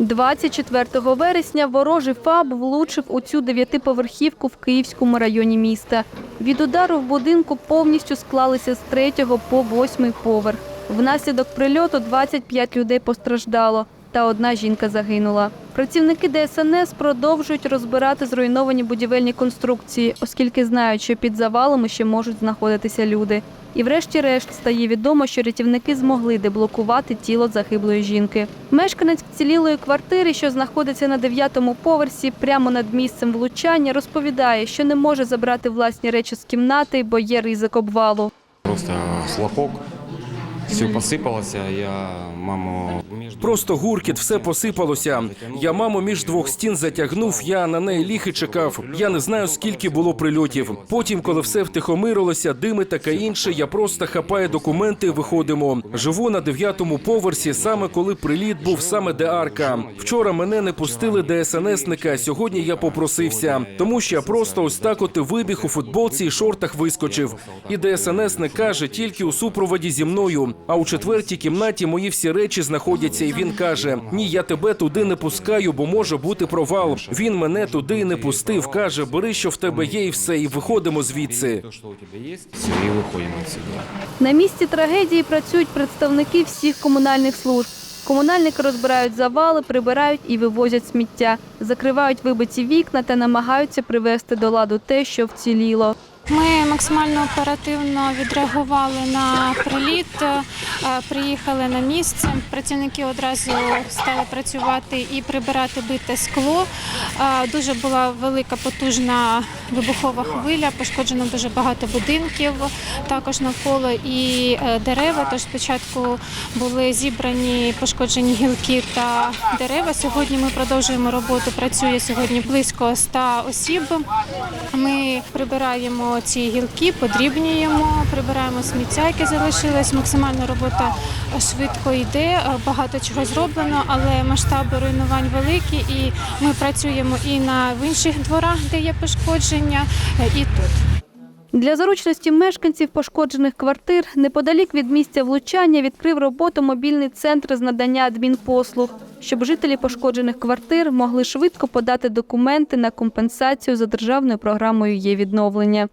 24 вересня ворожий ФАБ влучив у цю дев'ятиповерхівку в Київському районі міста. Від удару в будинку повністю склалися з третього по восьмий поверх. Внаслідок прильоту 25 людей постраждало, та одна жінка загинула. Працівники ДСНС продовжують розбирати зруйновані будівельні конструкції, оскільки знають, що під завалами ще можуть знаходитися люди. І врешті-решт стає відомо, що рятівники змогли деблокувати тіло загиблої жінки. Мешканець вцілілої квартири, що знаходиться на дев'ятому поверсі, прямо над місцем влучання, розповідає, що не може забрати власні речі з кімнати, бо є ризик обвалу. Просто хлопок, все посипалося, я маму. Просто гуркіт, все посипалося. Я маму між двох стін затягнув, я на неї ліг і чекав. Я не знаю, скільки було прильотів. Потім, коли все втихомирилося, дими таке інше, я просто хапаю документи виходимо. Живу на дев'ятому поверсі, саме коли приліт був саме де арка. Вчора мене не пустили ДСНСника, сьогодні я попросився, тому що я просто ось так от вибіг у футболці і шортах вискочив. І ДСНСник каже, тільки у супроводі зі мною. А у четвертій кімнаті мої всі речі знаходяться, і він каже: Ні, я тебе туди не пускаю, бо може бути провал. Він мене туди не пустив. каже, бери, що в тебе є, і все, і виходимо звідси. На місці трагедії працюють представники всіх комунальних служб. Комунальники розбирають завали, прибирають і вивозять сміття, закривають вибиті вікна та намагаються привести до ладу те, що вціліло. Ми максимально оперативно відреагували на приліт, е, приїхали на місце. Працівники одразу стали працювати і прибирати бите скло. Е, Дуже була велика потужна вибухова хвиля, пошкоджено дуже багато будинків, також навколо і е, дерева. Тож спочатку були зібрані пошкоджені гілки та дерева. Сьогодні ми продовжуємо роботу. Працює сьогодні близько 100 осіб. Ми прибираємо ці гілки, подрібнюємо, прибираємо сміття, яке залишилось. Максимально робота швидко йде. Багато чого зроблено, але масштаби руйнувань великі. І ми працюємо і на в інших дворах, де є пошкодження, і тут. Для зручності мешканців пошкоджених квартир неподалік від місця влучання відкрив роботу мобільний центр з надання адмінпослуг, щоб жителі пошкоджених квартир могли швидко подати документи на компенсацію за державною програмою є відновлення.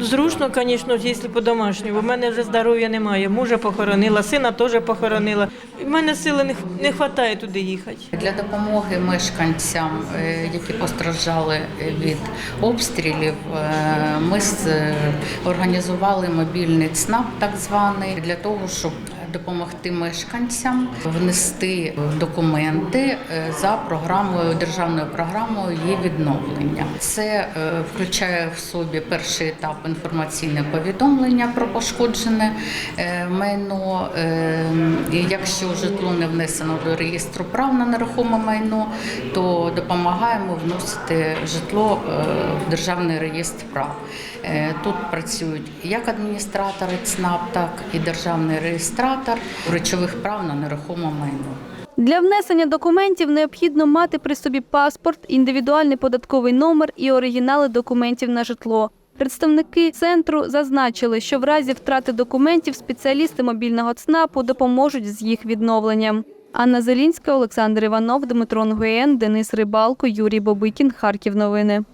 Зручно, звісно, якщо по-домашньому. У мене вже здоров'я немає. Мужа похоронила, сина теж похоронила. У мене сили не не вистачає туди їхати. Для допомоги мешканцям, е, які постраждали від обстрілів, е, ми е, організували мобільний ЦНАП, так званий, для того, щоб допомогти мешканцям внести документи е, за програмою державною програмою є відновлення. Це е, включає в собі перший етап інформаційне повідомлення про пошкоджене е, майно. Якщо житло не внесено до реєстру прав на нерухоме майно, то допомагаємо вносити житло в державний реєстр прав. Тут працюють як адміністратори ЦНАП, так і державний реєстратор речових прав на нерухоме майно. Для внесення документів необхідно мати при собі паспорт, індивідуальний податковий номер і оригінали документів на житло. Представники центру зазначили, що в разі втрати документів спеціалісти мобільного ЦНАПу допоможуть з їх відновленням. Анна Зелінська, Олександр Іванов, Дмитро Нгуєн, Денис Рибалко, Юрій Бобикін. Харків. Новини.